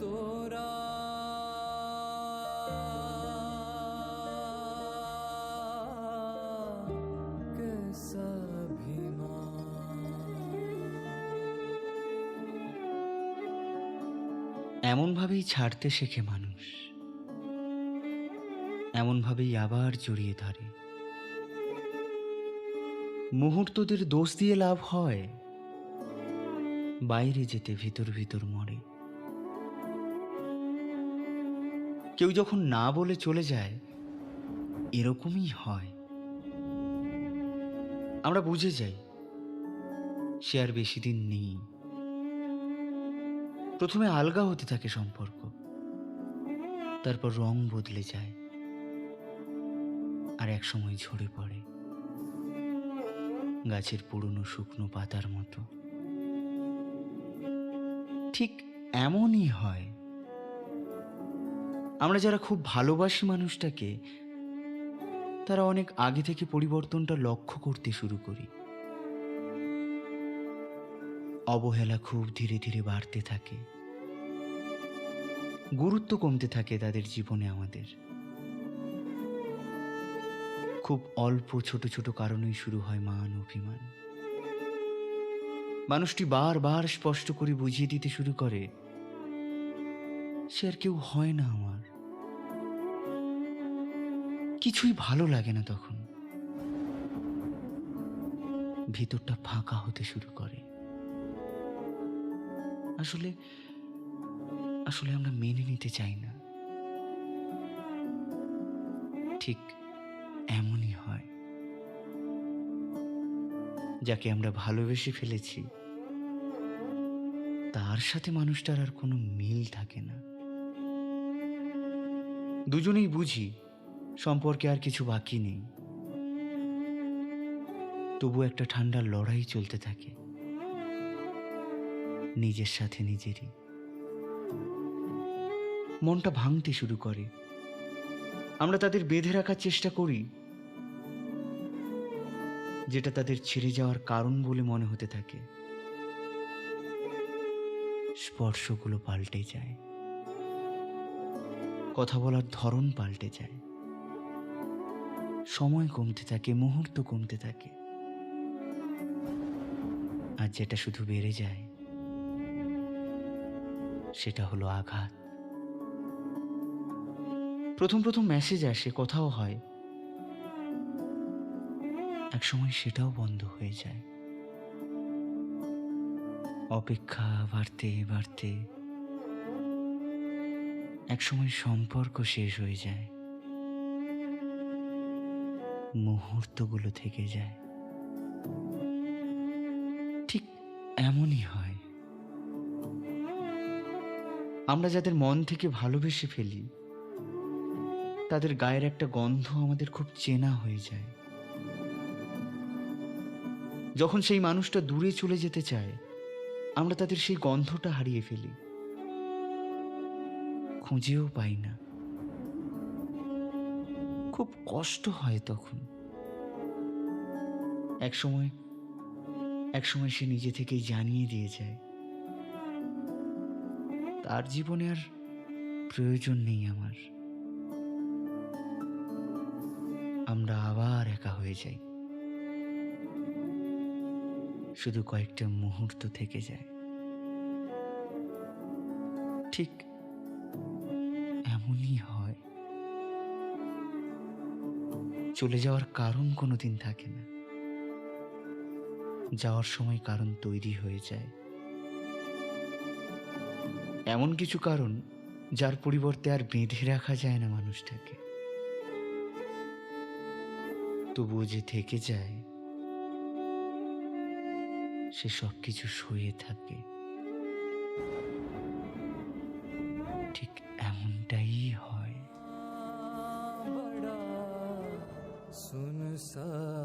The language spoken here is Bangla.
তোরা। এমনভাবেই ছাড়তে শেখে মানুষ। এমনভাবেই আবার জড়িয়ে ধরে। মুহূর্তদের দোষ দিয়ে লাভ হয়। বাইরে যেতে ভিতর ভিতর মরে। কেউ যখন না বলে চলে যায়, এরকমই হয়। আমরা বুঝে যাই সে আর বেশি দিন নেই। প্রথমে আলগা হতে থাকে সম্পর্ক, তারপর রং বদলে যায়, আর এক সময় ঝরে পড়ে। গাছের পুরনো শুকনো পাতার মতো। ঠিক এমনই হয় আমরা যারা খুব ভালোবাসি মানুষটাকে, তারা অনেক আগে থেকে পরিবর্তনটা লক্ষ্য করতে শুরু করি। অবহেলা খুব ধীরে ধীরে বাড়তে থাকে। গুরুত্ব কমতে থাকে তাদের জীবনে আমাদের। খুব অল্প ছোট ছোট কারণেই শুরু হয় মান অভিমান। মানুষটি বারবার স্পষ্ট করে বুঝিয়ে দিতে শুরু করে, সে আর কেউ হয় না আমার। কিছুই ভালো লাগে না তখন। ভিতরটা ফাঁকা হতে শুরু করে। আসলে আসলে আমরা মেনে নিতে চাই না। ঠিক এমনই হয়। যাকে আমরা ভালোবেসে ফেলেছি, তার সাথে মানুষটার আর কোনো মিল থাকে না। দুজনেই বুঝি সম্পর্কে আর কিছু বাকি নেই। তবু একটা ঠান্ডা লড়াই চলতে থাকে। নিজের সাথে নিজেরই। মনটা ভাঙতে শুরু করে। আমরা তাদের বেঁধে রাখার চেষ্টা করি। যেটা তাদের ছেড়ে যাওয়ার কারণ বলে মনে হতে থাকে। স্পর্শগুলো পাল্টে যায়। কথা বলার ধরন পাল্টে যায়। সময় কমতে থাকে, মুহূর্ত কমতে থাকে। আর যেটা শুধু বেড়ে যায়, সেটা হলো আঘাত। প্রথম প্রথম মেসেজ আসে, কথাও হয়। এক সময় সেটাও বন্ধ হয়ে যায়। অপেক্ষা বাড়তে বাড়তে এক সময় সম্পর্ক শেষ হয়ে যায়। মুহূর্তগুলো থেকে যায়। ঠিক এমনই হয়। আমরা যাদের মন থেকে ভালোবেসে ফেলি, তাদের গায়ের একটা গন্ধ আমাদের খুব চেনা হয়ে যায়। যখন সেই মানুষটা দূরে চলে যেতে চায়, আমরা তাদের সেই গন্ধটা হারিয়ে ফেলি। খুঁজেও পাই না। খুব কষ্ট হয় তখন। এক সময় এক সময় সে নিজে থেকেই জানিয়ে দিয়ে যায়, তার জীবনে আর প্রয়োজন নেই আমার। আমরা আবার একা হয়ে যাই। শুধু কয়েকটা মুহূর্ত থেকে যায়। ঠিক চলে যাওয়ার কারণ কোনো দিন থাকে না। যাওয়ার সময় কারণ তৈরি হয়ে যায়। এমন কিছু কারণ যার পরিবর্তে আর বেঁধে রাখা যায় না মানুষটাকে। তবুও যে থেকে যায়, সে সব কিছু সয়ে থাকে। So.